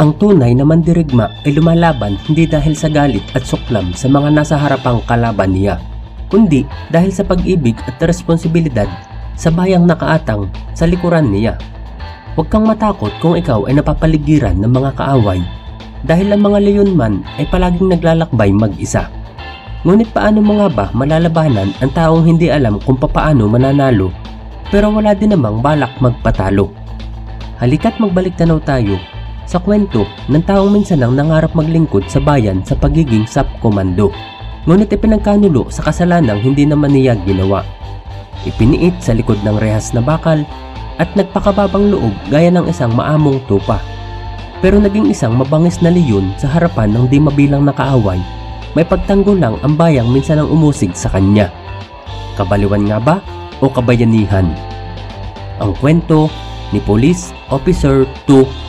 Ang tunay na mandirigma ay lumalaban hindi dahil sa galit at suklam sa mga nasa harapang kalaban niya, kundi dahil sa pag-ibig at responsibilidad sa bayang nakaatang sa likuran niya. Huwag kang matakot kung ikaw ay napapaligiran ng mga kaaway dahil ang mga leyon man ay palaging naglalakbay mag-isa. Ngunit paano mo nga ba malalabanan ang taong hindi alam kung papaano mananalo pero wala din namang balak magpatalo? Halika't magbalik tanaw tayo sa kwento ng taong minsan lang nangarap maglingkod sa bayan sa pagiging sub-komando. Ngunit ipinagkanulo sa kasalanang hindi naman niya ginawa. Ipiniit sa likod ng rehas na bakal at nagpakababang loob gaya ng isang maamong tupa. Pero naging isang mabangis na leyon sa harapan ng di mabilang nakaaway. May pagtanggol lang ang bayang minsan ang umusig sa kanya. Kabaliwan nga ba o kabayanihan? Ang kwento ni Police Officer 2